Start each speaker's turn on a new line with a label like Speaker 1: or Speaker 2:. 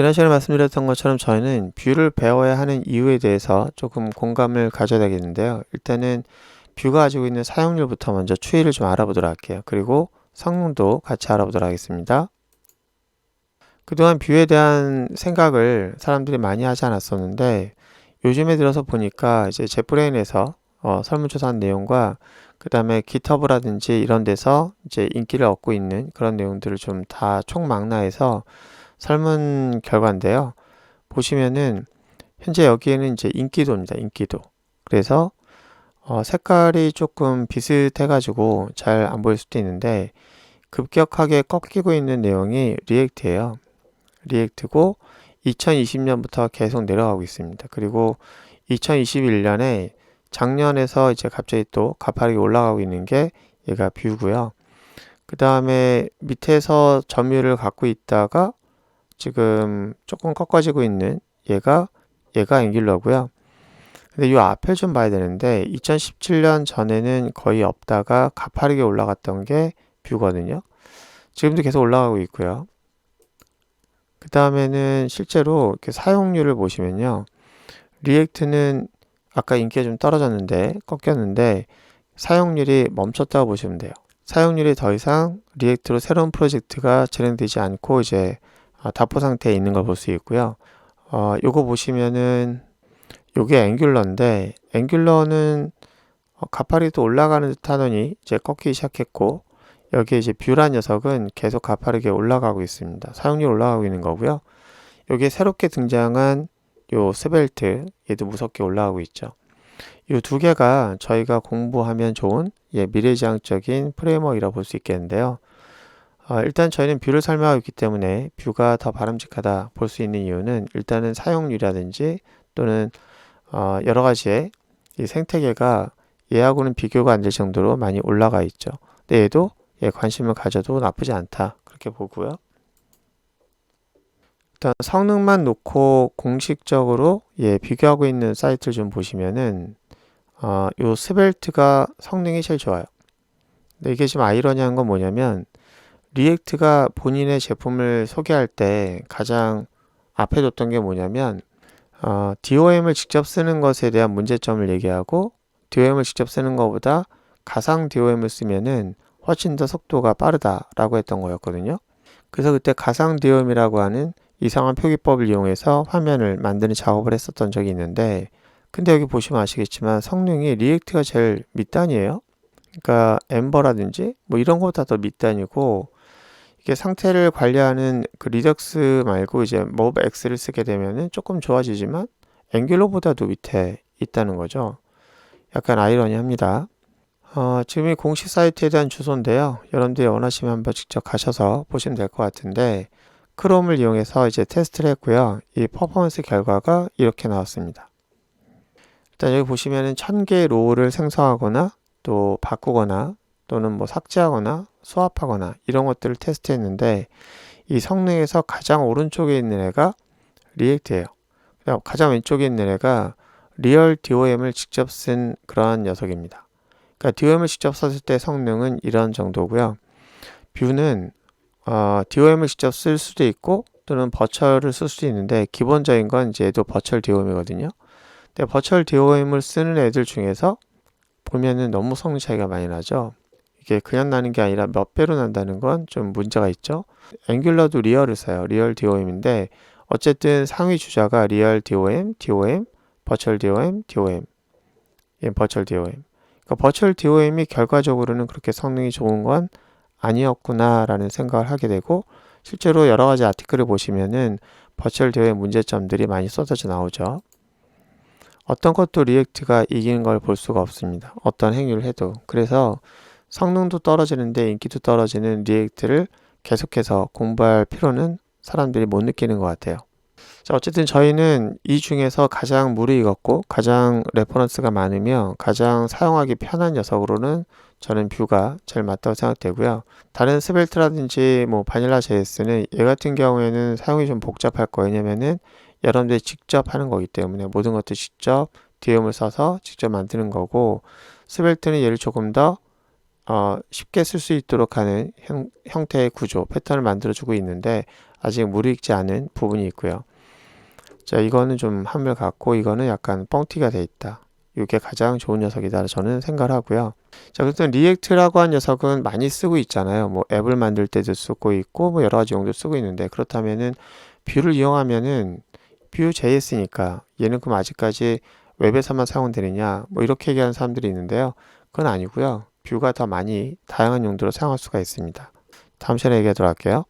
Speaker 1: 지난 시간에 말씀드렸던 것처럼 저희는 뷰를 배워야 하는 이유에 대해서 조금 공감을 가져야 되겠는데요. 일단은 뷰가 가지고 있는 사용률부터 먼저 추이를 좀 알아보도록 할게요. 그리고 성능도 같이 알아보도록 하겠습니다. 그동안 뷰에 대한 생각을 사람들이 많이 하지 않았었는데 요즘에 들어서 보니까 이제 제프레인에서 어, 설문조사한 내용과 그 다음에 기터브라든지 이런 데서 이제 인기를 얻고 있는 그런 내용들을 좀 다 총망라해서 설문 결과인데요. 보시면은 현재 여기에는 이제 인기도입니다. 인기도. 그래서 어, 색깔이 조금 비슷해가지고 잘 안 보일 수도 있는데 급격하게 꺾이고 있는 내용이 리액트예요. 리액트고 2020년부터 계속 내려가고 있습니다. 그리고 2021년에 작년에서 이제 갑자기 또 가파르게 올라가고 있는 게 얘가 뷰고요. 그 다음에 밑에서 점유율을 갖고 있다가 지금 조금 꺾어지고 있는 얘가 얘가 앵귤러고요. 근데 이 앞을 좀 봐야 되는데 2017년 전에는 거의 없다가 가파르게 올라갔던 게 뷰거든요. 지금도 계속 올라가고 있고요. 그 다음에는 실제로 사용률을 보시면요. 리액트는 아까 인기가 좀 떨어졌는데 꺾였는데 사용률이 멈췄다고 보시면 돼요. 사용률이 더 이상 리액트로 새로운 프로젝트가 진행되지 않고 이제 아, 답보 상태에 있는 걸 볼 수 있고요. 어, 요거 보시면은 요게 앵귤러인데 앵귤러는 어, 가파르게 올라가는 듯 하더니 이제 꺾이기 시작했고 여기에 이제 뷰란 녀석은 계속 가파르게 올라가고 있습니다. 사용률 올라가고 있는 거고요. 여기에 새롭게 등장한 요 스벨트 얘도 무섭게 올라가고 있죠. 이 두 개가 저희가 공부하면 좋은 예, 미래지향적인 프레임워크이라고 볼 수 있겠는데요. 어, 일단 저희는 뷰를 설명하고 있기 때문에 뷰가 더 바람직하다 볼 수 있는 이유는 일단은 사용률이라든지 또는 어, 여러 가지의 이 생태계가 얘하고는 비교가 안 될 정도로 많이 올라가 있죠. 근데 얘도 예, 관심을 가져도 나쁘지 않다 그렇게 보고요. 일단 성능만 놓고 공식적으로 예, 비교하고 있는 사이트를 좀 보시면은 어, 요 스벨트가 성능이 제일 좋아요. 근데 이게 좀 아이러니한 건 뭐냐면 리액트가 본인의 제품을 소개할 때 가장 앞에 뒀던 게 뭐냐면 어, DOM을 직접 쓰는 것에 대한 문제점을 얘기하고 DOM을 직접 쓰는 것보다 가상 DOM을 쓰면은 훨씬 더 속도가 빠르다라고 했던 거였거든요. 그래서 그때 가상 DOM이라고 하는 이상한 표기법을 이용해서 화면을 만드는 작업을 했었던 적이 있는데 근데 여기 보시면 아시겠지만 성능이 리액트가 제일 밑단이에요. 그러니까 엠버라든지 뭐 이런 거보다 더 밑단이고 이게 상태를 관리하는 그 리덕스 말고 이제 모브 X를 쓰게 되면은 조금 좋아지지만 앵귤러보다도 밑에 있다는 거죠. 약간 아이러니합니다. 어, 지금 이 공식 사이트에 대한 주소인데요. 여러분들이 원하시면 한번 직접 가셔서 보시면 될 것 같은데 크롬을 이용해서 이제 테스트를 했고요. 이 퍼포먼스 결과가 이렇게 나왔습니다. 일단 여기 보시면은 1000개의 로우를 생성하거나 또 바꾸거나 또는 뭐 삭제하거나 수합하거나 이런 것들을 테스트했는데 이 성능에서 가장 오른쪽에 있는 애가 리액트예요. 가장 왼쪽에 있는 애가 리얼 DOM을 직접 쓴 그러한 녀석입니다. 그러니까 DOM을 직접 썼을 때 성능은 이런 정도고요. 뷰는 어, DOM을 직접 쓸 수도 있고 또는 버철을 쓸 수도 있는데 기본적인 건 이제 도 버철 DOM이거든요. 근데 버철 DOM을 쓰는 애들 중에서 보면은 너무 성능 차이가 많이 나죠. 이게 그냥 나는 게 아니라 몇 배로 난다는 건 좀 문제가 있죠. 앵귤러도 리얼을 써요. 리얼 DOM인데 어쨌든 상위 주자가 리얼 DOM, DOM, 버철 DOM, DOM. 예, 버철 DOM. 그러니까 버철 DOM이 결과적으로는 그렇게 성능이 좋은 건 아니었구나라는 생각을 하게 되고 실제로 여러 가지 아티클을 보시면은 버추얼 대어의 문제점들이 많이 쏟아져 나오죠. 어떤 것도 리액트가 이기는 걸 볼 수가 없습니다. 어떤 행위를 해도. 그래서 성능도 떨어지는데 인기도 떨어지는 리액트를 계속해서 공부할 필요는 사람들이 못 느끼는 것 같아요. 자, 어쨌든 저희는 이 중에서 가장 무르익었고 가장 레퍼런스가 많으며 가장 사용하기 편한 녀석으로는 저는 뷰가 제일 맞다고 생각되고요. 다른 스벨트라든지 뭐 바닐라 JS는 얘 같은 경우에는 사용이 좀 복잡할 거예요. 왜냐면은 여러분들이 직접 하는 거기 때문에 모든 것들 직접 DM을 써서 직접 만드는 거고 스벨트는 얘를 조금 더 어, 쉽게 쓸 수 있도록 하는 형, 형태의 구조, 패턴을 만들어주고 있는데 아직 무르익지 않은 부분이 있고요. 자, 이거는 좀 한물 같고 이거는 약간 뻥튀가 돼 있다. 이게 가장 좋은 녀석이다 저는 생각을 하고요. 자, 그래서 리액트라고 한 녀석은 많이 쓰고 있잖아요. 뭐 앱을 만들 때도 쓰고 있고 뭐 여러 가지 용도 쓰고 있는데 그렇다면은 뷰를 이용하면은 뷰 JS니까 얘는 그럼 아직까지 웹에서만 사용되느냐 뭐 이렇게 얘기하는 사람들이 있는데요. 그건 아니고요. 뷰가 더 많이 다양한 용도로 사용할 수가 있습니다. 다음 시간에 얘기하도록 할게요.